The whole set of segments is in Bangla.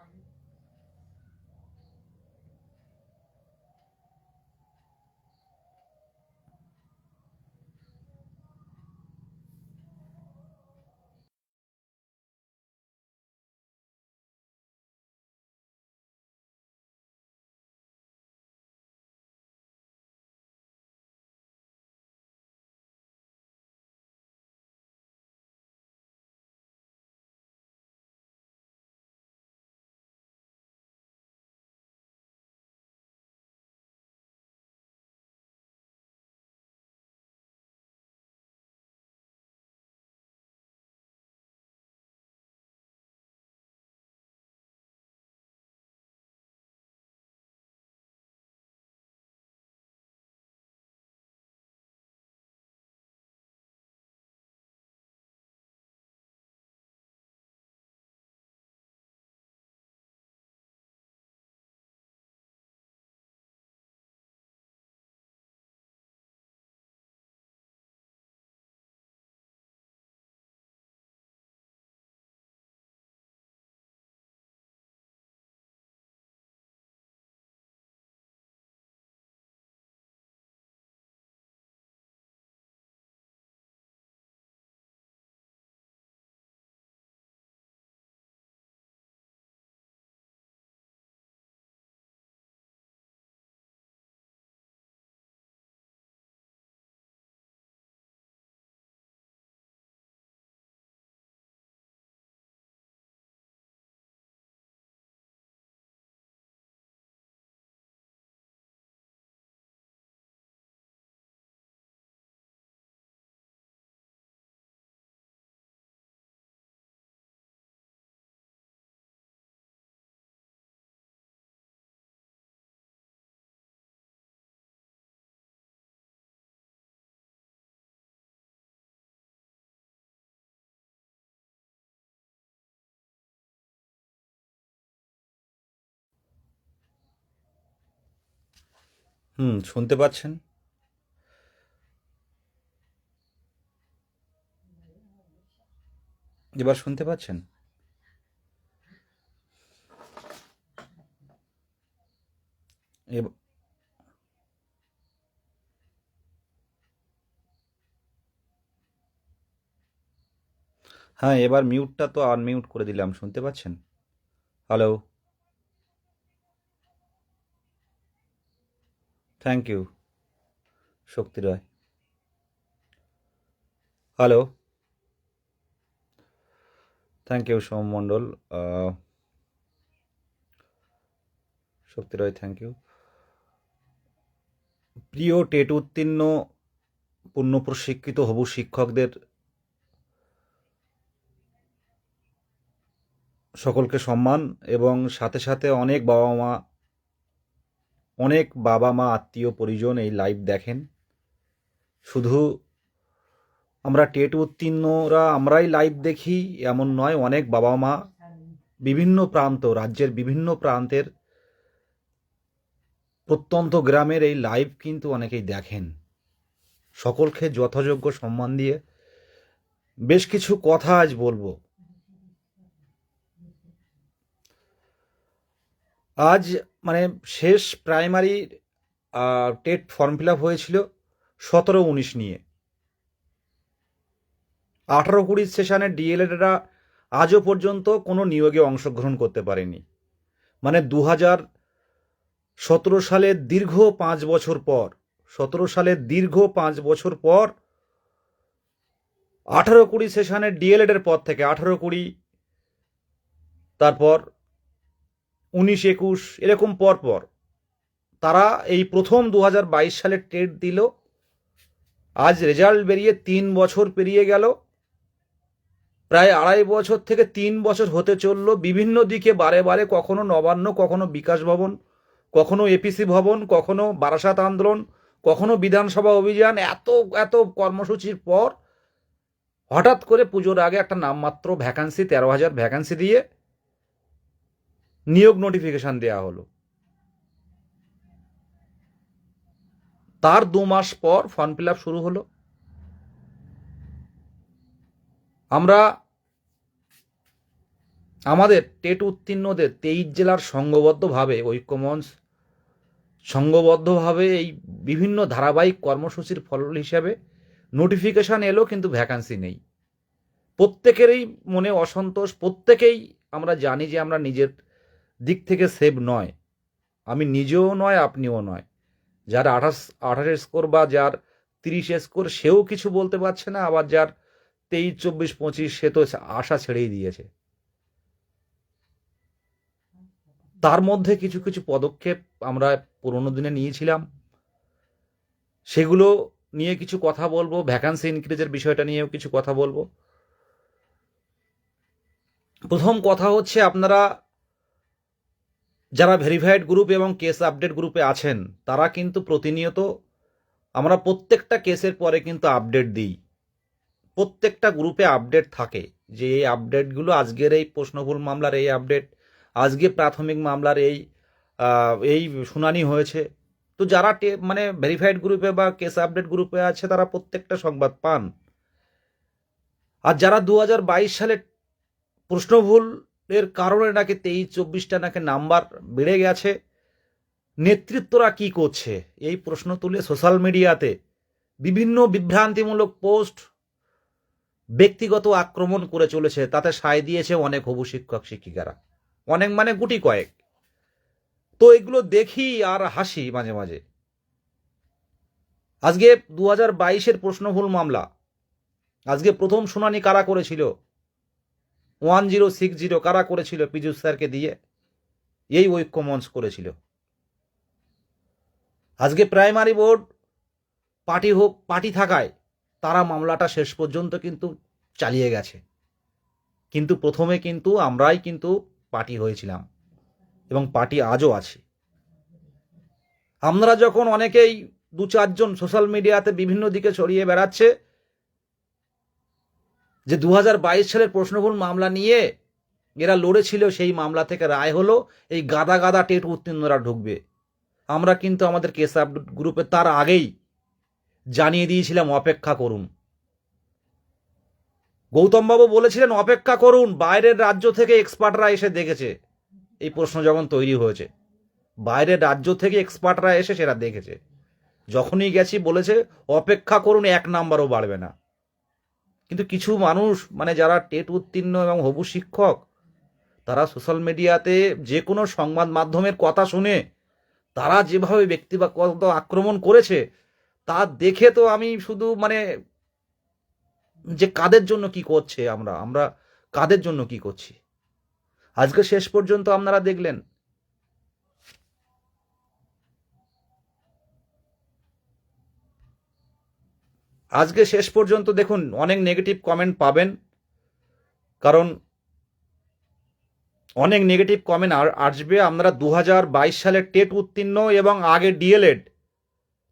time. হুম, শুনতে পাচ্ছেন? এবার শুনতে পাচ্ছেন? হ্যাঁ এবার মিউটটা তো আনমিউট করে দিলাম, শুনতে পাচ্ছেন? Hello thank you Shakti Roy hello thank you Som Mondal Shakti Roy thank you প্রিয় টেট উত্তীর্ণ, পূর্ণ প্রশিক্ষিত হবু শিক্ষকদের সকলকে সম্মান এবং সাথে সাথে অনেক বাবা মা অনেক বাবা মা, আত্মীয় পরিজন এই লাইভ দেখেন। শুধু আমরা টেট উত্তীর্ণরা আমরাই লাইভ দেখি, এমন নয়, অনেক বাবা মা বিভিন্ন প্রান্ত, রাজ্যের বিভিন্ন প্রান্তের প্রত্যন্ত গ্রামের এই লাইভ কিন্তু অনেকেই দেখেন। সকলকে যথাযোগ্য সম্মান দিয়ে বেশ কিছু কথা আজ বলব। আজ মানে শেষ primary TET form fill up হয়েছিল সতেরো উনিশ নিয়ে। আঠারো কুড়ি সেশনে ডিএলএডরা আজও পর্যন্ত কোনো নিয়োগে অংশগ্রহণ করতে পারেনি। মানে দু হাজার সতেরো সালের দীর্ঘ পাঁচ বছর পর, সতেরো সালের দীর্ঘ পাঁচ বছর পর আঠারো কুড়ি সেশনে ডিএলএডের পর থেকে, আঠারো কুড়ি, তারপর উনিশ একুশ, এরকম পর পর। তারা এই প্রথম দু হাজার বাইশ সালে টেট দিল। আজ রেজাল্ট বেরিয়ে তিন বছর পেরিয়ে গেল। প্রায় আড়াই বছর থেকে তিন বছর হতে চলল। বিভিন্ন দিকে বারে বারে কখনো নবান্ন, কখনো বিকাশ ভবন, কখনো এপিসি ভবন, কখনো বারাসাত আন্দোলন, কখনো বিধানসভা অভিযান। এত এত কর্মসূচির পর হঠাৎ করে পুজোর আগে একটা নামমাত্র ভ্যাকান্সি তেরো হাজার ভ্যাকান্সি দিয়ে নিয়োগ নোটিফিকেশান দেওয়া হলো। তার দু মাস পর ফর্ম ফিল শুরু হলো। আমরা আমাদের টেট উত্তীর্ণদের তেইশ জেলার সংঘবদ্ধভাবে, ঐক্যমঞ্চ সংঘবদ্ধভাবে এই বিভিন্ন ধারাবাহিক কর্মসূচির ফল হিসাবে নোটিফিকেশান এলো, কিন্তু ভ্যাকান্সি নেই। প্রত্যেকেরই মনে অসন্তোষ, প্রত্যেকেই আমরা জানি যে আমরা নিজের দিক থেকে সেভ নয়। আমি নিজেও নয়, আপনিও নয়। যার আঠাশ আঠাশ স্কোর বা যার তিরিশ স্কোর সেও কিছু বলতে পারছে না, আবার যার তেইশ, চব্বিশ, পঁচিশ সে তো আশা ছেড়েই দিয়েছে। তার মধ্যে কিছু কিছু পদক্ষেপ আমরা পুরোনো দিনে নিয়েছিলাম। সেগুলো নিয়ে কিছু কথা বলব ভ্যাকান্সি ইনক্রিজের বিষয়টা নিয়েও কিছু কথা বলব। প্রথম কথা হচ্ছে আপনারা যারা ভেরিফাইড গ্রুপ এবং কেস আপডেট গ্রুপে আছেন, তারা কিন্তু প্রতিনিয়ত আমরা প্রত্যেকটা কেসের পরে কিন্তু আপডেট দিই। প্রত্যেকটা গ্রুপে আপডেট থাকে যে এই আপডেটগুলো আজকের এই প্রশ্নভুল মামলার এই আপডেট আজকে প্রাথমিক মামলার এই এই শুনানি হয়েছে। তো যারা মানে ভেরিফাইড গ্রুপে বা কেস আপডেট গ্রুপে আছে, তারা প্রত্যেকটা সংবাদ পান। আর যারা দু হাজার বাইশ সালে প্রশ্নভুল এর কারণে নাকি তেইশ চব্বিশটা নাকি নাম্বার বেড়ে গেছে। নেতৃত্বরা কি করছে? এই প্রশ্ন তুলে সোশ্যাল মিডিয়াতে বিভিন্ন বিভ্রান্তিমূলক পোস্ট ব্যক্তিগত আক্রমণ করে চলেছে। তাতে সায় দিয়েছে অনেক হবু শিক্ষক, শিক্ষিকারা। অনেক মানে গুটি কয়েক। তো এগুলো দেখি আর হাসি মাঝে মাঝে। আজকে দু হাজার বাইশের প্রশ্নভুল মামলা। আজকে প্রথম শুনানি কারা করেছিল? ওয়ান জিরো সিক্স জিরো কারা করেছিল পীযুষ স্যারকে দিয়ে? এই ঐক্য মঞ্চ করেছিল। আজকে প্রাইমারি বোর্ড পার্টি হোক পার্টি থাকায় তারা মামলাটা শেষ পর্যন্ত কিন্তু চালিয়ে গেছে। কিন্তু প্রথমে কিন্তু আমরাই কিন্তু পার্টি হয়েছিলাম এবং পার্টি আজও আছে। আমরা যখন অনেকেই দু চারজন সোশ্যাল মিডিয়াতে বিভিন্ন দিকে ছড়িয়ে বেড়াচ্ছে যে দু হাজার বাইশ সালের প্রশ্নভুল মামলা নিয়ে এরা লড়েছিল, সেই মামলা থেকে রায় হলো, এই গাদা গাদা টেট উত্তীর্ণরা ঢুকবে। আমরা কিন্তু আমাদের কেস আপডেট গ্রুপে তার আগেই জানিয়ে দিয়েছিলাম, অপেক্ষা করুন। গৌতমবাবু বলেছিলেন, অপেক্ষা করুন, বাইরের রাজ্য থেকে এক্সপার্টরা এসে দেখেছে। এই প্রশ্ন যখন তৈরি হয়েছে, বাইরের রাজ্য থেকে এক্সপার্টরা এসে সেটা দেখেছে। যখনই গেছি, বলেছে, অপেক্ষা করুন, এক নাম্বারও বাড়বে না। কিন্তু কিছু মানুষ মানে যারা টেট উত্তীর্ণ এবং হবু শিক্ষক, তারা সোশ্যাল মিডিয়াতে যে কোনো সংবাদ মাধ্যমের কথা শুনে, তারা যেভাবে ব্যক্তিগত আক্রমণ করেছে, তা দেখে তো আমি শুধু মানে যে কাদের জন্য কি করছে আমরা আমরা কাদের জন্য কি করছি? আজকে শেষ পর্যন্ত আপনারা দেখলেন আজকে শেষ পর্যন্ত দেখুন অনেক নেগেটিভ কমেন্ট পাবেন, কারণ অনেক নেগেটিভ কমেন্ট আর আসবে। আমরা দু সালের টেট উত্তীর্ণ এবং আগে ডিএলএড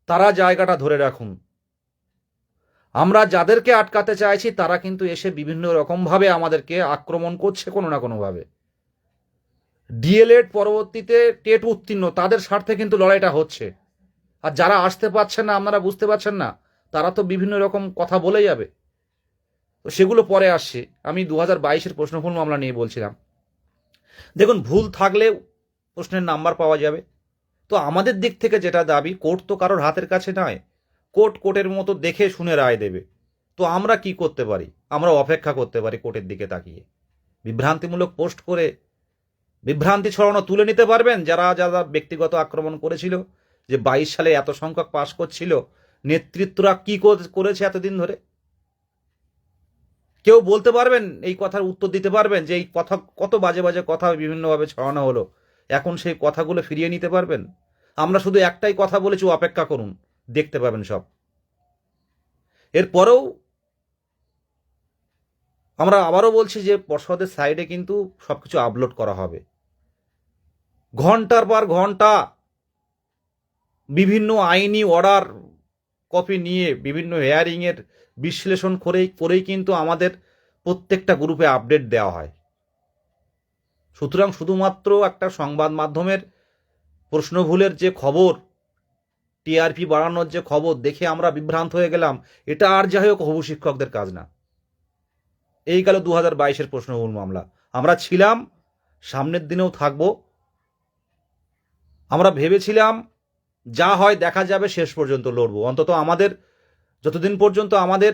তারা জায়গাটা ধরে রাখুন। আমরা যাদেরকে আটকাতে চাইছি, তারা কিন্তু এসে বিভিন্ন রকমভাবে আমাদেরকে আক্রমণ করছে কোনো না কোনোভাবে। ডিএলএড পরবর্তীতে টেট উত্তীর্ণ, তাদের স্বার্থে কিন্তু লড়াইটা হচ্ছে। আর যারা আসতে পারছেন না, আপনারা বুঝতে পারছেন না তারা তো বিভিন্ন রকম কথা বলে যাবে। তো সেগুলো পরে আসছে। আমি দু হাজার বাইশের প্রশ্নভুল মামলা নিয়ে বলছিলাম। দেখুন, ভুল থাকলেও প্রশ্নের নাম্বার পাওয়া যাবে। তো আমাদের দিক থেকে যেটা দাবি, কোর্ট তো কারোর হাতের কাছে নয়। কোর্ট কোর্টের মতো দেখে শুনে রায় দেবে। তো আমরা কি করতে পারি? আমরা অপেক্ষা করতে পারি কোর্টের দিকে তাকিয়ে। বিভ্রান্তিমূলক পোস্ট করে বিভ্রান্তি ছড়ানো তুলে নিতে পারবেন যারা যারা ব্যক্তিগত আক্রমণ করেছিল, যে বাইশ সালে এত সংখ্যক পাশ করছিল। নেতৃত্বরা কি কর- করেছে এতদিন ধরে? কেউ বলতে পারবেন, এই কথার উত্তর দিতে পারবেন যে এই কথা, কত বাজে বাজে কথা বিভিন্নভাবে ছড়ানো হলো। এখন সেই কথাগুলো ফিরিয়ে নিতে পারবেন? আমরা শুধু একটাই কথা বলেছি অপেক্ষা করুন, দেখতে পাবেন সব। এরপরেও আমরা আবারও বলছি যে পর্ষদের সাইডে কিন্তু সবকিছু আপলোড করা হবে। ঘণ্টার পর ঘণ্টা, বিভিন্ন আইনি অর্ডার কপি নিয়ে বিভিন্ন হেয়ারিংয়ের বিশ্লেষণ করেই করেই কিন্তু আমাদের প্রত্যেকটা গ্রুপে আপডেট দেওয়া হয়। সুতরাং শুধুমাত্র একটা সংবাদ মাধ্যমের প্রশ্নভুলের যে খবর টিআরপি বাড়ানোর যে খবর দেখে আমরা বিভ্রান্ত হয়ে গেলাম, এটা আর যাই হোক হবু শিক্ষকদের কাজ না। এই গেল দু হাজার বাইশের প্রশ্নভুল মামলা। আমরা ছিলাম, সামনের দিনেও থাকব। আমরা ভেবেছিলাম যা হয় দেখা যাবে শেষ পর্যন্ত লড়বো। অন্তত আমাদের, যতদিন পর্যন্ত আমাদের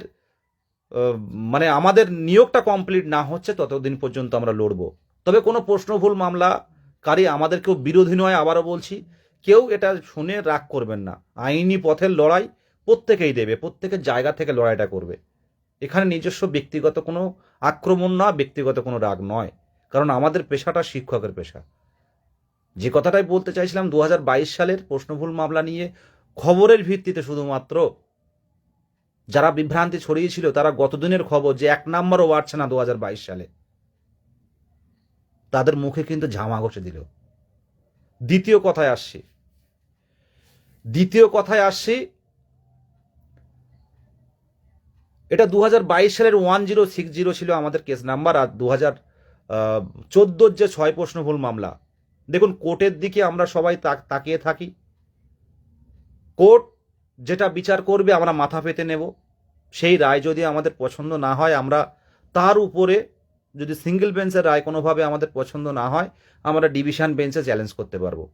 মানে আমাদের নিয়োগটা কমপ্লিট না হচ্ছে, ততদিন পর্যন্ত আমরা লড়বো। তবে কোনো প্রশ্নভুল মামলাকারী আমাদের কেউ বিরোধী নয়, আবারও বলছি, কেউ এটা শুনে রাগ করবেন না। আইনি পথের লড়াই প্রত্যেকেই দেবে, প্রত্যেকের জায়গা থেকে লড়াইটা করবে। এখানে নিজস্ব ব্যক্তিগত কোনো আক্রমণ না, ব্যক্তিগত কোনো রাগ নয়। কারণ আমাদের পেশাটা শিক্ষকের পেশা। যে কথাটাই বলতে চাইছিলাম দু হাজার বাইশ সালের প্রশ্নভুল মামলা নিয়ে খবরের ভিত্তিতে শুধুমাত্র যারা বিভ্রান্তি ছড়িয়েছিল, তারা গতদিনের খবর যে এক নাম্বারও বাড়ছে না দু হাজার বাইশ সালে। তাদের মুখে কিন্তু ঝামা ঘষে দিল। দ্বিতীয় কথায় আসছি। দ্বিতীয় কথায় আসছি, এটা দু হাজার বাইশ সালের ওয়ান জিরো সিক্স জিরো ছিল আমাদের কেস নাম্বার, আর দু হাজার চোদ্দোর যে ছয় প্রশ্নভুল মামলা দেখুন, কোর্টের দিকে আমরা সবাই তাক- তাকিয়ে থাকি। কোর্ট যেটা বিচার করবে আমরা মাথা পেতে নেব। সেই রায় যদি আমাদের পছন্দ না হয়, আমরা তার উপরে যদি সিঙ্গেল বেঞ্চের রায় কোনোভাবে আমাদের পছন্দ না হয়, আমরা ডিভিশন বেঞ্চে চ্যালেঞ্জ করতে পারব।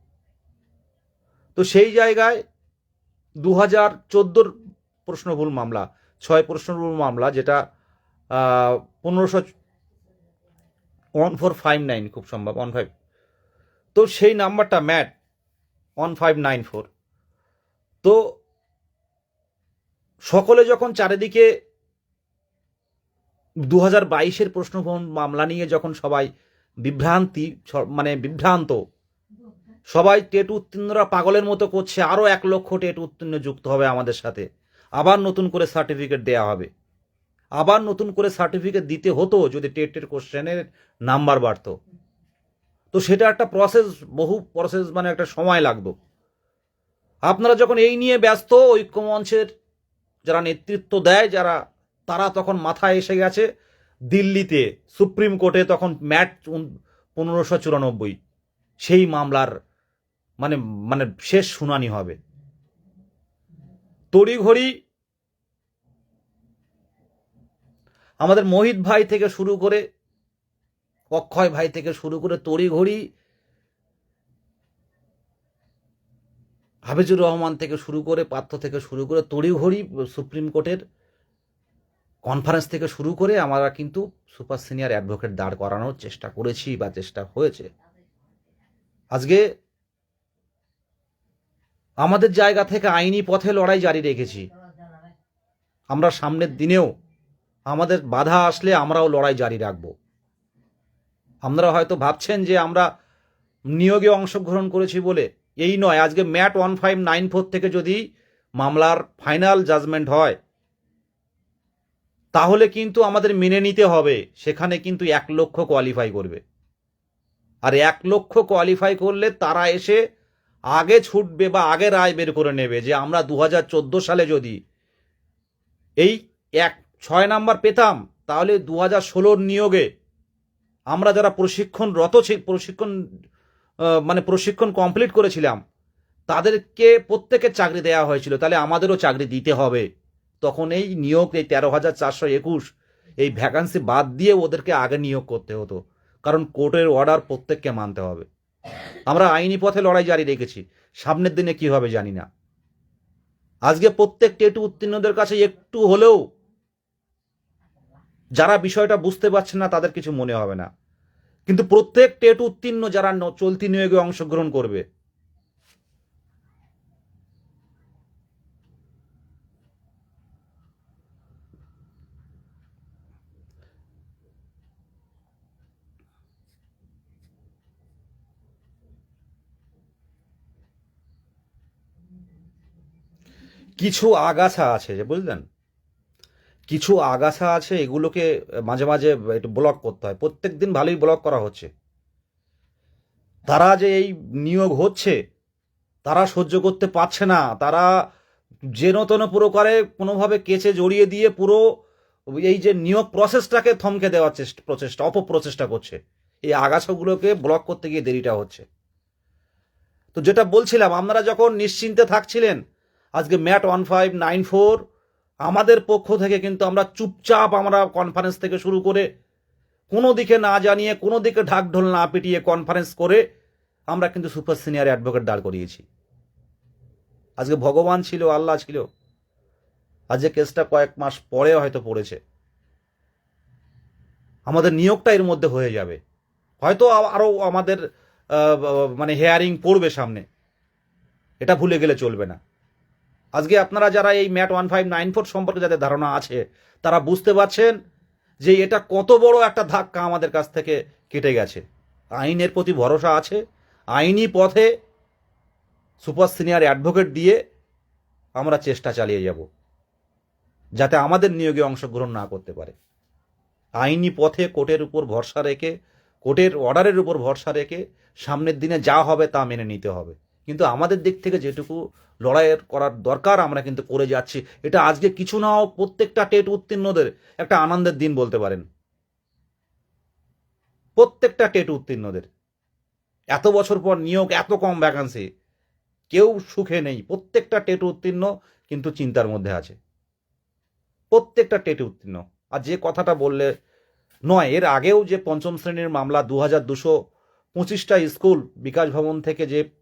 তো সেই জায়গায় দু হাজার চোদ্দোর প্রশ্নভুল মামলা, ছয় প্রশ্নভুল মামলা, যেটা পনেরোশো, ওয়ান ফোর ফাইভ নাইন খুব সম্ভব, ওয়ান ফাইভ তো সেই নাম্বারটা MAT one five nine four তো সকলে যখন চারিদিকে দু হাজার বাইশের প্রশ্ন মামলা নিয়ে যখন সবাই বিভ্রান্তি মানে বিভ্রান্ত, সবাই টেট উত্তীর্ণরা পাগলের মতো করছে, আরও এক লক্ষ টেট উত্তীর্ণ যুক্ত হবে আমাদের সাথে। আবার নতুন করে সার্টিফিকেট দেয়া হবে। আবার নতুন করে সার্টিফিকেট দিতে হতো যদি টেটের কোশ্চেনের নাম্বার বাড়তো। তো সেটা একটা প্রসেস বহু প্রসেস মানে একটা সময় লাগতো আপনারা যখন এই নিয়ে ব্যস্ত, ঐক্যমঞ্চের যারা নেতৃত্ব দেয়, যারা, তারা তখন মাথায় এসে গেছে দিল্লিতে, সুপ্রিম কোর্টে তখন ম্যাট পনেরোশো চুরানব্বই। সেই মামলার মানে মানে শেষ শুনানি হবে। তড়িঘড়ি আমাদের মোহিত ভাই থেকে শুরু করে অক্ষয় ভাই থেকে শুরু করে তড়িঘড়ি, হাফিজুর রহমান থেকে শুরু করে পাত্র থেকে শুরু করে তড়িঘড়ি সুপ্রিম কোর্টের কনফারেন্স থেকে শুরু করে আমরা কিন্তু সুপার সিনিয়র অ্যাডভোকেট দাঁড় করানোর চেষ্টা করেছি বা চেষ্টা হয়েছে। আজকে আমাদের জায়গা থেকে আইনি পথে লড়াই জারি রেখেছি। আমরা সামনের দিনেও আমাদের বাধা আসলে আমরাও লড়াই জারি রাখব। আপনারা হয়তো ভাবছেন যে আমরা নিয়োগে অংশগ্রহণ করেছি বলে। এই নয়, আজকে MAT one five nine four থেকে যদি মামলার ফাইনাল জাজমেন্ট হয়, তাহলে কিন্তু আমাদের মেনে নিতে হবে, সেখানে কিন্তু এক লক্ষ কোয়ালিফাই করবে। আর এক লক্ষ কোয়ালিফাই করলে তারা এসে আগে ছুটবে বা আগে রায় বের করে নেবে যে আমরা দু হাজার চোদ্দ সালে যদি এই এক ছয় নাম্বার পেতাম, তাহলে দু হাজার ষোলোর নিয়োগে আমরা যারা প্রশিক্ষণরত প্রশিক্ষণ মানে প্রশিক্ষণ কমপ্লিট করেছিলাম, তাদেরকে প্রত্যেকের চাকরি দেওয়া হয়েছিল। তাহলে আমাদেরও চাকরি দিতে হবে। তখন এই নিয়োগ, এই তেরো হাজার চারশো একুশ, এই ভ্যাকান্সি বাদ দিয়ে ওদেরকে আগে নিয়োগ করতে হতো। কারণ কোর্টের অর্ডার প্রত্যেককে মানতে হবে। আমরা আইনি পথে লড়াই জারি রেখেছি। সামনের দিনে কি হবে জানি না। আজকে প্রত্যেক টেটু উত্তীর্ণদের কাছে একটু হলেও, যারা বিষয়টা বুঝতে পারছে না, তাদের কিছু মনে হবে না। কিন্তু প্রত্যেক টেট উত্তীর্ণ যারা চলতি নিয়োগে অংশগ্রহণ করবে। কিছু আগাছা আছে যে বুঝলেন? কিছু আগাছা আছে এগুলোকে মাঝে মাঝে একটু ব্লক করতে হয়। প্রত্যেক দিন ভালোই ব্লক করা হচ্ছে। তারা যে এই নিয়োগ হচ্ছে, তারা সহ্য করতে পারছে না। তারা যেন তেন করে, কোনোভাবে কেচে জড়িয়ে দিয়ে পুরো এই যে নিয়োগ প্রসেসটাকে থমকে দেওয়ার চেষ্টা, প্রচেষ্টা, অপপ্রচেষ্টা করছে। এই আগাছাগুলোকে ব্লক করতে গিয়ে দেরিটা হচ্ছে। তো যেটা বলছিলাম, আপনারা যখন নিশ্চিন্তে থাকছিলেন, আজকে MAT one five nine four আমাদের পক্ষ থেকে কিন্তু আমরা চুপচাপ আমরা কনফারেন্স থেকে শুরু করে কোনো দিকে না জানিয়ে, কোনো দিকে ঢাকঢোল না পিটিয়ে কনফারেন্স করে আমরা কিন্তু সুপার সিনিয়র অ্যাডভোকেট দাঁড় করিয়েছি। আজকে ভগবান ছিল, আল্লাহ ছিল। আজকে কেসটা কয়েক মাস পরে হয়তো পড়েছে। আমাদের নিয়োগটা এর মধ্যে হয়ে যাবে। হয়তো আরও আমাদের মানে হেয়ারিং পড়বে সামনে। এটা ভুলে গেলে চলবে না। আজকে আপনারা যারা এই MAT one five nine four সম্পর্কে যাদের ধারণা আছে, তারা বুঝতে পারছেন যে এটা কত বড় একটা ধাক্কা আমাদের কাছ থেকে কেটে গেছে। আইনের প্রতি ভরসা আছে, আইনি পথে সুপার সিনিয়র অ্যাডভোকেট দিয়ে আমরা চেষ্টা চালিয়ে যাব, যাতে আমাদের নিয়োগে অংশগ্রহণ না করতে পারে। আইনি পথে কোর্টের উপর ভরসা রেখে, কোর্টের অর্ডারের উপর ভরসা রেখে সামনের দিনে যা হবে তা মেনে নিতে হবে। কিন্তু আমাদের দিক থেকে যেটুকু লড়াইয়ের করার দরকার, আমরা কিন্তু করে যাচ্ছি। এটা আজকে কিছু না হোক, প্রত্যেকটা টেট উত্তীর্ণদের একটা আনন্দের দিন বলতে পারেন। প্রত্যেকটা টেট উত্তীর্ণদের। এত বছর পর নিয়োগ, এত কম ভ্যাকান্সি কেউ সুখে নেই। প্রত্যেকটা টেট উত্তীর্ণ কিন্তু চিন্তার মধ্যে আছে। প্রত্যেকটা টেট উত্তীর্ণ। আর যে কথাটা বললে, নয়, এর আগেও যে পঞ্চম শ্রেণির মামলা দু হাজার দুশো পঁচিশটা স্কুল, বিকাশ ভবন থেকে যে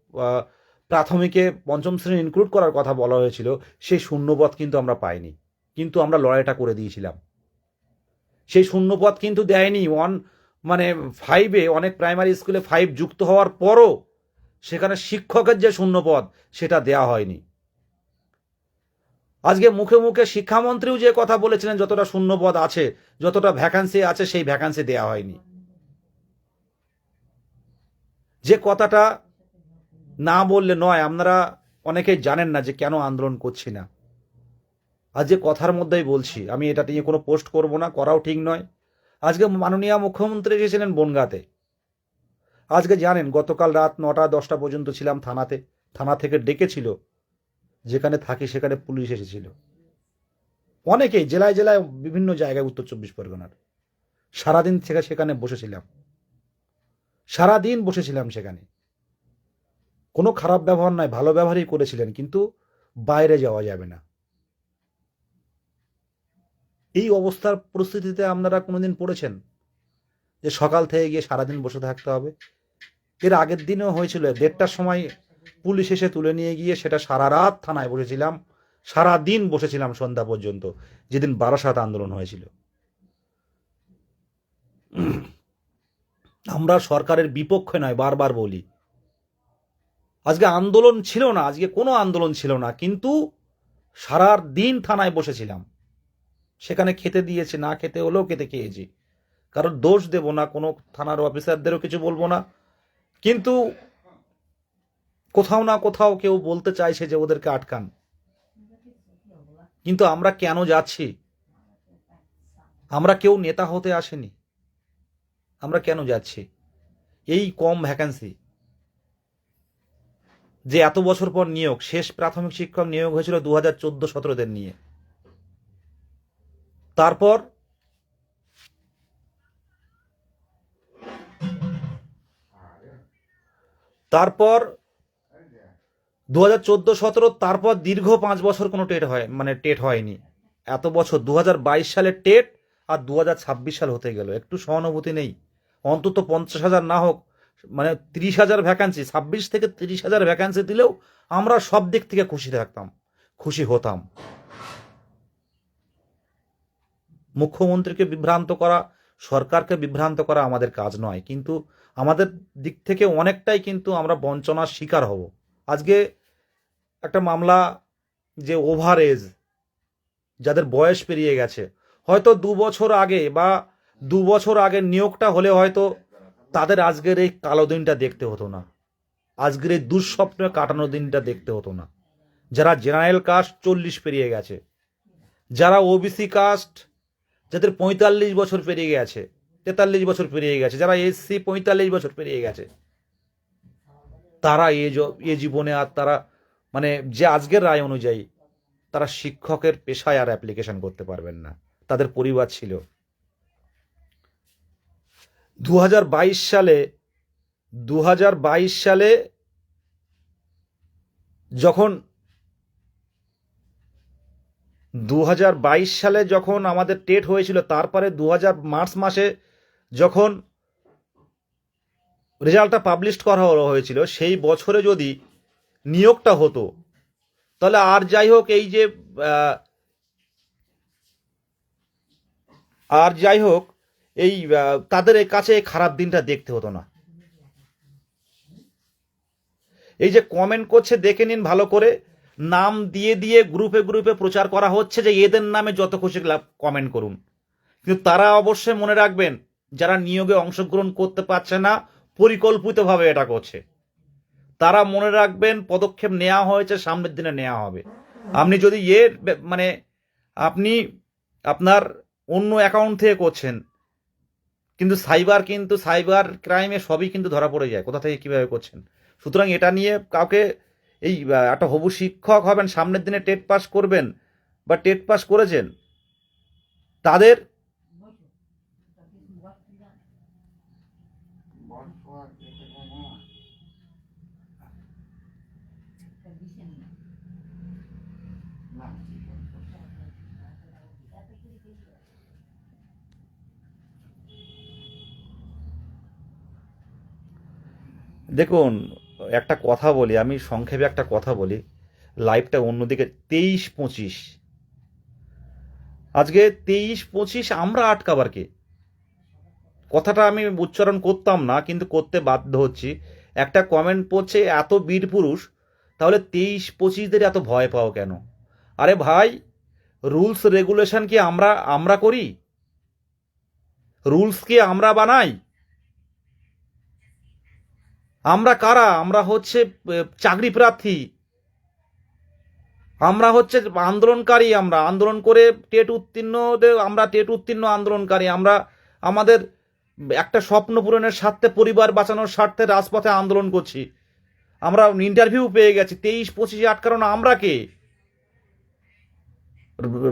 প্রাথমিকে পঞ্চম শ্রেণি ইনক্লুড করার কথা বলা হয়েছিল, সেই শূন্যপদ কিন্তু আমরা পাইনি। কিন্তু আমরা লড়াইটা করে দিয়েছিলাম। সেই শূন্যপদ কিন্তু দেয়নি। ওয়ান মানে ফাইভে অনেক প্রাইমারি স্কুলে ফাইভ যুক্ত হওয়ার পরও সেখানে শিক্ষকের যে শূন্যপদ, সেটা দেয়া হয়নি। আজকে মুখে মুখে শিক্ষামন্ত্রীও যে কথা বলেছিলেন, যতটা শূন্যপদ আছে, যতটা ভ্যাকান্সি আছে, সেই ভ্যাকান্সি দেয়া হয়নি। যে কথাটা না বললে নয়, আপনারা অনেকেই জানেন না যে কেন আন্দোলন করছি না। আজ যে কথার মধ্যেই বলছি, আমি এটা নিয়ে কোনো পোস্ট করব না, করাও ঠিক নয়। আজকে মাননীয় মুখ্যমন্ত্রী এসেছিলেন বনগাঁতে। আজকে জানেন, গতকাল রাত নটা, দশটা পর্যন্ত ছিলাম থানাতে। থানা থেকে ডেকেছিল, যেখানে থাকি সেখানে পুলিশ এসেছিল। অনেকেই, জেলায় জেলায় বিভিন্ন জায়গায় উত্তর চব্বিশ পরগনার। সারাদিন থেকে সেখানে বসেছিলাম। সারাদিন বসেছিলাম সেখানে। কোনো খারাপ ব্যবহার নয়, ভালো ব্যবহারই করেছিলেন, কিন্তু বাইরে যাওয়া যাবে না। এই অবস্থার পরিস্থিতিতে আপনারা কোনোদিন পড়েছেন? যে সকাল থেকে গিয়ে সারাদিন বসে থাকতে হবে। এর আগের দিনও হয়েছিল, দেড়টার সময় পুলিশ এসে তুলে নিয়ে গিয়ে সেটা সারা রাত থানায় বসেছিলাম, সারা দিন বসেছিলাম সন্ধ্যা পর্যন্ত, যেদিন বারাসাত আন্দোলন হয়েছিল। আমরা সরকারের বিপক্ষে নয়, বারবার বলি আজকে আন্দোলন ছিল না, আজকে কোনো আন্দোলন ছিল না, কিন্তু সারা দিন থানায় বসেছিলাম। সেখানে খেতে দিয়েছে, না খেতে হলেও খেতে খেয়েছি। কারোর দোষ দেব না, কোনো থানার অফিসারদেরও কিছু বলব না। কিন্তু কোথাও না কোথাও কেউ বলতে চাইছে যে ওদেরকে আটকান। কিন্তু আমরা কেন যাচ্ছি? আমরা কেউ নেতা হতে আসেনি। আমরা কেন যাচ্ছি? এই কম ভ্যাকান্সি যে এত বছর পর নিয়োগ, শেষ প্রাথমিক শিক্ষক নিয়োগ হয়েছিল দু হাজার চোদ্দ সতেরোদের নিয়ে। তারপর তারপর দু হাজার চোদ্দ সতেরো, তারপর দীর্ঘ পাঁচ বছর কোনো টেট হয় মানে টেট হয়নি। এত বছর দু হাজার বাইশ সালে টেট আর দু হাজার ছাব্বিশ সাল হতে গেল। একটু সহানুভূতি নেই। অন্তত পঞ্চাশ হাজার না হোক মানে তিরিশ হাজার ভ্যাকান্সি ছাব্বিশ থেকে তিরিশ হাজার ভ্যাকান্সি দিলেও আমরা সব দিক থেকে খুশি থাকতাম, খুশি হতাম। মুখ্যমন্ত্রীকে বিভ্রান্ত করা, সরকারকে বিভ্রান্ত করা আমাদের কাজ নয়, কিন্তু আমাদের দিক থেকে অনেকটাই কিন্তু আমরা বঞ্চনার শিকার হব। আজকে একটা মামলা যে ওভার এজ যাদের বয়স পেরিয়ে গেছে, হয়তো দু বছর আগে বা দু বছর আগে নিয়োগটা হলে হয়তো তাদের আজকের এই কালো দিনটা দেখতে হতো না। আজকের এই দুঃস্বপ্নে কাটানো দিনটা দেখতে হতো না। যারা জেনারেল কাস্ট চল্লিশ পেরিয়ে গেছে, যারা ওবিসি কাস্ট যাদের পঁয়তাল্লিশ বছর পেরিয়ে গেছে, তেতাল্লিশ বছর পেরিয়ে গেছে, যারা এসসি পঁয়তাল্লিশ বছর পেরিয়ে গেছে, তারা এ এ জীবনে আর তারা মানে যে আজকের রায় অনুযায়ী তারা শিক্ষকের পেশায় আর অ্যাপ্লিকেশন করতে পারবেন না। তাদের পরিবার ছিল। দু হাজার বাইশ সালে দু হাজার বাইশ সালে যখন দু হাজার বাইশ সালে যখন আমাদের টেট হয়েছিল, তারপরে দু হাজার মার্চ মাসে যখন রেজাল্টটা পাবলিশ করা হয়েছিল, সেই বছরে যদি নিয়োগটা হতো, তাহলে আর যাই হোক এই যে আর যাই হোক এই তাদের কাছে খারাপ দিনটা দেখতে হতো না। এই যে কমেন্ট করছে, দেখে নিন ভালো করে। নাম দিয়ে দিয়ে গ্রুপে গ্রুপে প্রচার করা হচ্ছে যে এদের নামে যত খুশি কমেন্ট করুন। কিন্তু তারা অবশ্যই মনে রাখবেন, যারা নিয়োগে অংশগ্রহণ করতে পারছে না, পরিকল্পিতভাবে এটা করছে। তারা মনে রাখবেন, পদক্ষেপ নেওয়া হয়েছে, সামনের দিনে নেওয়া হবে। আপনি যদি এ মানে আপনি আপনার অন্য অ্যাকাউন্ট থেকে করছেন কিন্তু সাইবার কিন্তু সাইবার ক্রাইমে সবই কিন্তু ধরা পড়ে যায়। কোথা থেকে কীভাবে করছেন? সুতরাং এটা নিয়ে কাউকে এই একটা হবু শিক্ষক হবেন, সামনের দিনে টেট পাস করবেন বা টেট পাস করেছেন, তাদের দেখুন, একটা কথা বলি, আমি সংক্ষেপে একটা কথা বলি লাইফটা অন্যদিকে তেইশ পঁচিশ। আজকে তেইশ পঁচিশ, আমরা আটকাবার কে? কথাটা আমি উচ্চারণ করতাম না, কিন্তু করতে বাধ্য হচ্ছি। একটা কমেন্ট পড়ছে, এত বীর পুরুষ, তাহলে তেইশ পঁচিশদের এত ভয় পাও কেন? আরে ভাই রুলস রেগুলেশন কি আমরা আমরা করি? রুলস কি আমরা বানাই? আমরা কারা? আমরা হচ্ছে চাকরি প্রার্থী। আমরা হচ্ছে আন্দোলনকারী আমরা। আন্দোলন করে টেট উত্তীর্ণদের আমরা টেট উত্তীর্ণ আন্দোলনকারী। আমরা আমাদের একটা স্বপ্ন পূরণের স্বার্থে, পরিবার বাঁচানোর স্বার্থে রাজপথে আন্দোলন করছি। আমরা ইন্টারভিউ পেয়ে গেছি, তেইশ, পঁচিশে আটকানো আমরা কে?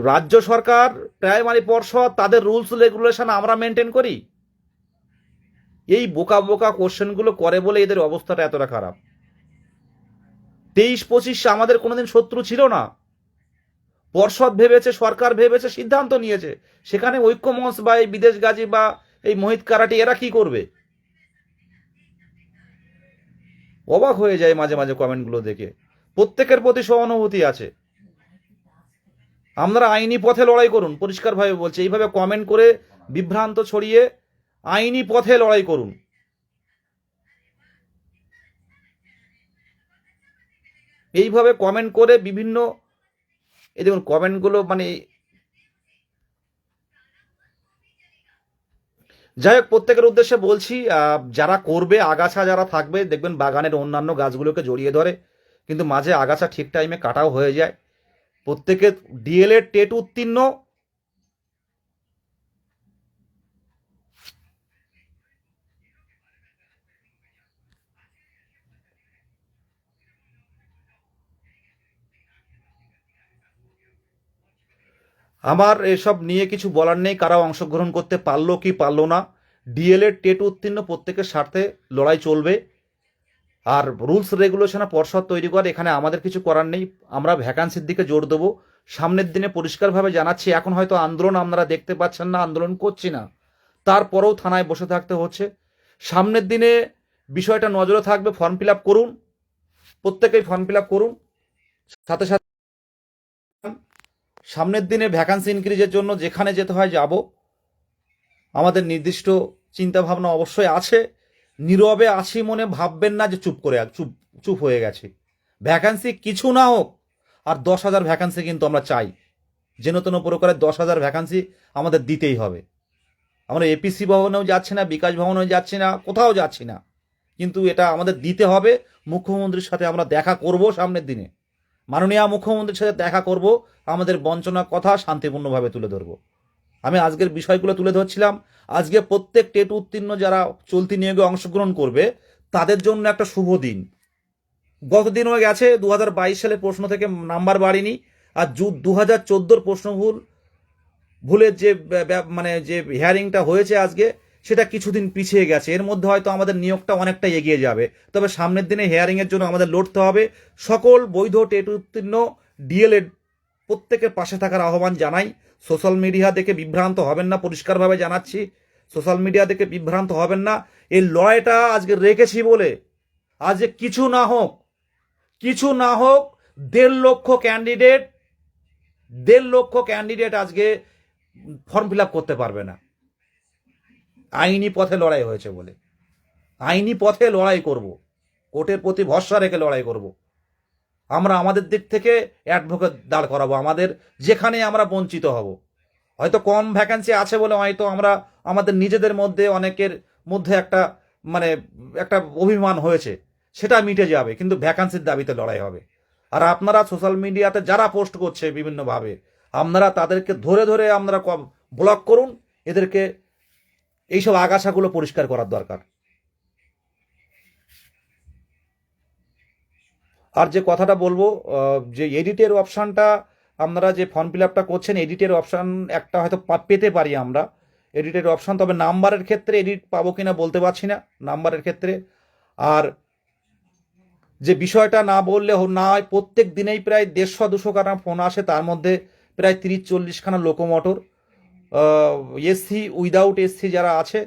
রাজ্য সরকার, প্রাইমারি পর্ষদ, তাদের রুলস, রেগুলেশন আমরা মেনটেন করি? এই বোকা বোকা কোশ্চেনগুলো করে বলে এদের অবস্থাটা এতটা খারাপ। তেইশ পঁচিশ আমাদের কোনোদিন শত্রু ছিল না। পর্ষদ ভেবেছে, সরকার ভেবেছে, সিদ্ধান্ত নিয়েছে। সেখানে ঐক্যমঞ্চ বা এই বিদেশ গাজী বা এই মোহিত কারাটি এরা কি করবে? অবাক হয়ে যায় মাঝে মাঝে কমেন্টগুলো দেখে। প্রত্যেকের প্রতি সহানুভূতি আছে। আপনারা আইনি পথে লড়াই করুন, পরিষ্কারভাবে বলছে। এইভাবে কমেন্ট করে বিভ্রান্ত ছড়িয়ে আইনি পথে লড়াই করুন। এইভাবে কমেন্ট করে বিভিন্ন, এই দেখুন কমেন্টগুলো মানে যাই হোক, প্রত্যেকের উদ্দেশ্যে বলছি যারা করবে, আগাছা যারা থাকবে, দেখবেন বাগানের অন্যান্য গাছগুলোকে জড়িয়ে ধরে, কিন্তু মাঝে আগাছা ঠিক টাইমে কাটাও হয়ে যায়। প্রত্যেকে ডিএলএড টেট উত্তীর্ণ আমার এসব নিয়ে কিছু বলার নেই, কারা অংশগ্রহণ করতে পারল কি পারল না। ডিএলএড টেট উত্তীর্ণ প্রত্যেকের স্বার্থে লড়াই চলবে। আর রুলস, রেগুলেশনে পর্ষদ তৈরি করে এখানে আমাদের কিছু করার নেই। আমরা ভ্যাকান্সির দিকে জোর দেবো। সামনের দিনে পরিষ্কারভাবে জানাচ্ছি, এখন হয়তো আন্দোলন আপনারা দেখতে পাচ্ছেন না, আন্দোলন করছি না। তারপরেও থানায় বসে থাকতে হচ্ছে। সামনের দিনে বিষয়টা নজরে থাকবে ফর্ম ফিল আপ করুন। প্রত্যেকেই ফর্ম ফিল আপ করুন। সাথে সাথে সামনের দিনে ভ্যাকান্সি ইনক্রিজের জন্য যেখানে যেতে হয় যাব। আমাদের নির্দিষ্ট চিন্তাভাবনা অবশ্যই আছে। নীরবে আছি মনে ভাববেন না যে চুপ করে চুপ চুপ হয়ে গেছে। ভ্যাকান্সি কিছু না হোক, আর দশ হাজার ভ্যাকান্সি কিন্তু আমরা চাই। যেন তেন প্রকারের দশ হাজার ভ্যাকান্সি আমাদের দিতেই হবে। আমরা এপিসি ভবনেও যাচ্ছি না, বিকাশ ভবনেও যাচ্ছি না, কোথাও যাচ্ছি না। কিন্তু এটা আমাদের দিতে হবে। মুখ্যমন্ত্রীর সাথে আমরা দেখা করব সামনের দিনে। মাননীয় মুখ্যমন্ত্রীর সাথে দেখা করব। আমাদের বঞ্চনার কথা শান্তিপূর্ণভাবে তুলে ধরব। আমি আজকের বিষয়গুলো তুলে ধরছিলাম। আজকে প্রত্যেক টেট উত্তীর্ণ যারা চলতি নিয়োগে অংশগ্রহণ করবে, তাদের জন্য একটা শুভ দিন। গতদিনও গেছে দু হাজার বাইশ সালে প্রশ্ন থেকে নাম্বার বাড়েনি। আর দু হাজার চোদ্দোর প্রশ্ন ভুল, ভুলের যে মানে যে হিয়ারিংটা হয়েছে আজকে, সেটা কিছুদিন পিছিয়ে গেছে। এর মধ্যে হয়তো আমাদের নিয়োগটা অনেকটা এগিয়ে যাবে। তবে সামনের দিনে হিয়ারিংয়ের জন্য আমাদের লড়তে হবে। সকল বৈধ টেট উত্তীর্ণ ডিএলএড প্রত্যেকের পাশে থাকার আহ্বান জানাই। সোশ্যাল মিডিয়া দেখে বিভ্রান্ত হবেন না, পরিষ্কারভাবে জানাচ্ছি। সোশ্যাল মিডিয়া দেখে বিভ্রান্ত হবেন না। এই লড়াইটা আজকে রেখেছি বলে আজকে কিছু না হোক, কিছু না হোক, দেড় লক্ষ ক্যান্ডিডেট দেড় লক্ষ ক্যান্ডিডেট আজকে ফর্ম ফিল করতে পারবে না। আইনি পথে লড়াই হয়েছে বলে। আইনি পথে লড়াই করব। কোর্টের প্রতি ভরসা রেখে লড়াই করব। আমরা আমাদের দিক থেকে অ্যাডভোকেট দাঁড় করাবো, আমাদের যেখানে আমরা বঞ্চিত হব। হয়তো কম ভ্যাকেন্সি আছে বলে হয়তো আমরা আমাদের নিজেদের মধ্যে অনেকের মধ্যে একটা মানে একটা অভিমান হয়েছে, সেটা মিটে যাবে, কিন্তু ভ্যাকান্সির দাবিতে লড়াই হবে। আর আপনারা সোশ্যাল মিডিয়াতে যারা পোস্ট করছে বিভিন্নভাবে, আপনারা তাদেরকে ধরে ধরে আপনারা ব্লক করুন, এদেরকে এইসব আগাছাগুলো পরিষ্কার করার দরকার। আর যে কথাটা বলব যে এডিটের অপশানটা আপনারা যে ফর্ম ফিল আপটা করছেন, এডিটের অপশান একটা হয়তো পেতে পারি আমরা। এডিটের অপশান, তবে নাম্বারের ক্ষেত্রে এডিট পাবো কিনা বলতে পারছি না, নাম্বারের ক্ষেত্রে। আর যে বিষয়টা না বললে না হয় প্রত্যেক দিনেই প্রায় দেড়শো, দুশো খানা ফোন আসে, তার মধ্যে প্রায় তিরিশ চল্লিশখানা লোকোমোটর এসি উইদাউট এসি যারা আছে,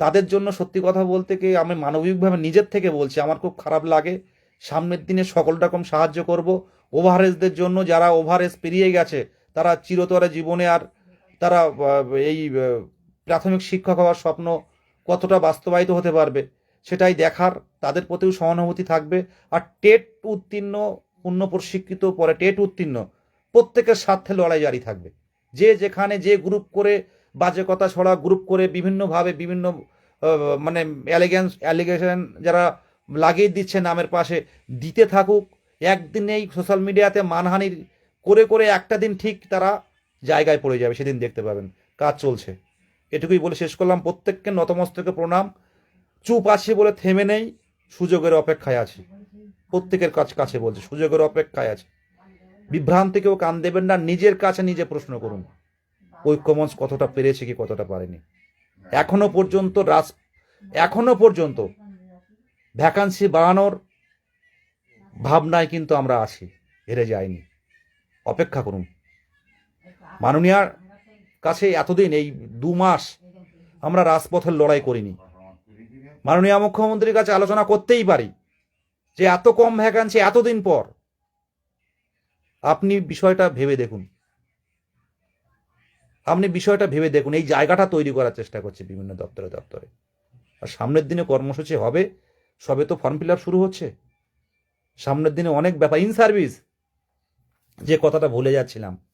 তাদের জন্য সত্যি কথা বলতে কি আমি মানবিকভাবে নিজের থেকে বলছি, আমার খুব খারাপ লাগে। সামনের দিনে সকল রকম সাহায্য করব। ওভারেজদের জন্য যারা ওভারেজ পেরিয়ে গেছে, তারা চিরতরে জীবনে আর তারা এই প্রাথমিক শিক্ষক হওয়ার স্বপ্ন কতটা বাস্তবায়িত হতে পারবে, সেটাই দেখার তাদের প্রতিও সহানুভূতি থাকবে। আর টেট উত্তীর্ণ, পূর্ণ প্রশিক্ষিত পরে টেট উত্তীর্ণ, প্রত্যেকের স্বার্থে লড়াই জারি থাকবে। যে যেখানে যে গ্রুপ করে বাজে কথা ছড়া, গ্রুপ করে বিভিন্নভাবে বিভিন্ন মানে অ্যালিগেন্স অ্যালিগেশন যারা লাগিয়ে দিচ্ছে নামের পাশে। দিতে থাকুক। একদিনেই সোশ্যাল মিডিয়াতে মানহানির করে করে একটা দিন ঠিক তারা জায়গায় পড়ে যাবে, সেদিন দেখতে পাবেন। কাজ চলছে। এটুকুই বলে শেষ করলাম। প্রত্যেককে নতমস্তকে প্রণাম। চুপ আছি বলে থেমে নেই। সুযোগের অপেক্ষায় আছি। প্রত্যেকের কাছ কাছে বলছে, সুযোগের অপেক্ষায় আছে। বিভ্রান্তিকেও কান দেবেন না। নিজের কাছে নিজে প্রশ্ন করুন। ঐক্যমঞ্চ কতটা পেরেছে কি কতটা পারেনি। এখনও পর্যন্ত রাস এখনও পর্যন্ত ভ্যাকান্সি বাড়ানোর ভাবনায় কিন্তু আমরা আছি, হেরে যাইনি। অপেক্ষা করুন। মাননীয়ার কাছে এতদিন, এই দু মাস আমরা রাজপথের লড়াই করিনি। মাননীয় মুখ্যমন্ত্রীর কাছে আলোচনা করতেই পারি যে এত কম ভ্যাকান্সি এতদিন পর। আপনি বিষয়টা ভেবে দেখুন। আপনি বিষয়টা ভেবে দেখুন। এই জায়গাটা তৈরি করার চেষ্টা করছে বিভিন্ন দপ্তরে দপ্তরে। আর সামনের দিনে কর্মসূচি হবে। সবে তো ফর্ম ফিল শুরু হচ্ছে। সামনের দিনে অনেক ব্যাপার। ইন সার্ভিস যে কথাটা ভুলে যাচ্ছিলাম।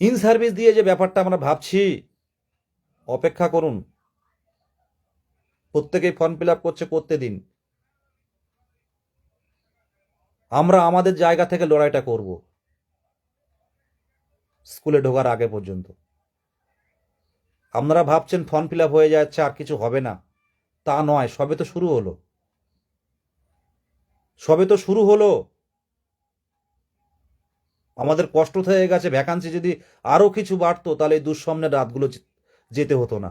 ইন সার্ভিস দিয়ে যে ব্যাপারটা আমরা ভাবছি, অপেক্ষা করুন। প্রত্যেকেই ফর্ম ফিল করছে করতে দিন। আমরা আমাদের জায়গা থেকে লড়াইটা করব। স্কুলে ঢোকার আগে পর্যন্ত। আপনারা ভাবছেন ফর্ম ফিল হয়ে যাচ্ছে, আর কিছু হবে না। তা নয়, সবে তো শুরু হলো। সবে তো শুরু হলো। আমাদের কষ্ট হয়ে গেছে, ভ্যাকান্সি যদি আরও কিছু বাড়তো, তাহলে এই দুঃস্বপ্নের রাতগুলো যেতে হতো না।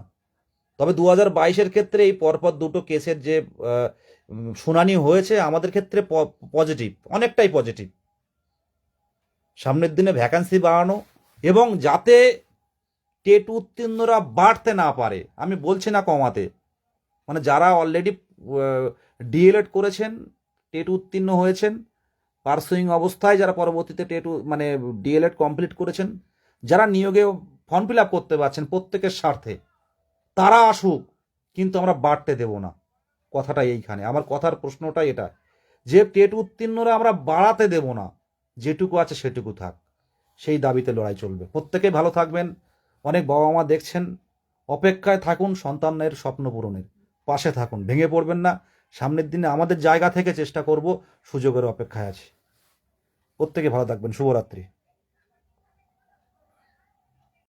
তবে দু হাজার বাইশের ক্ষেত্রে এই পরপর দুটো কেসের যে শুনানি হয়েছে, আমাদের ক্ষেত্রে পজিটিভ অনেকটাই পজিটিভ সামনের দিনে ভ্যাকান্সি বাড়ানো এবং যাতে টেট উত্তীর্ণরা বাড়তে না পারে, আমি বলছি না কমাতে মানে যারা অলরেডি ডিএলএড করেছেন, টেট উত্তীর্ণ হয়েছেন, পার্সুইং অবস্থায় যারা পরবর্তীতে টেট মানে ডিএলএড কমপ্লিট করেছেন, যারা নিয়োগে ফর্ম ফিল আপ করতে পারছেন প্রত্যেকের স্বার্থে, তারা আসুক, কিন্তু আমরা বাড়তে দেব না। কথাটা এইখানে। আমার কথার প্রশ্নটা এটা, যে টেট উত্তীর্ণরা আমরা বাড়াতে দেব না, যেটুকু আছে সেটুকু থাক। সেই দাবিতে লড়াই চলবে। প্রত্যেকেই ভালো থাকবেন। অনেক বাবা মা দেখছেন। অপেক্ষায় থাকুন সন্তানের স্বপ্ন পূরণের। পাশে থাকুন, ভেঙে পড়বেন না। সামনের দিনে আমাদের জায়গা থেকে চেষ্টা করব, সুযোগের অপেক্ষায় আছি। প্রত্যেকে ভালো থাকবেন। শুভরাত্রি।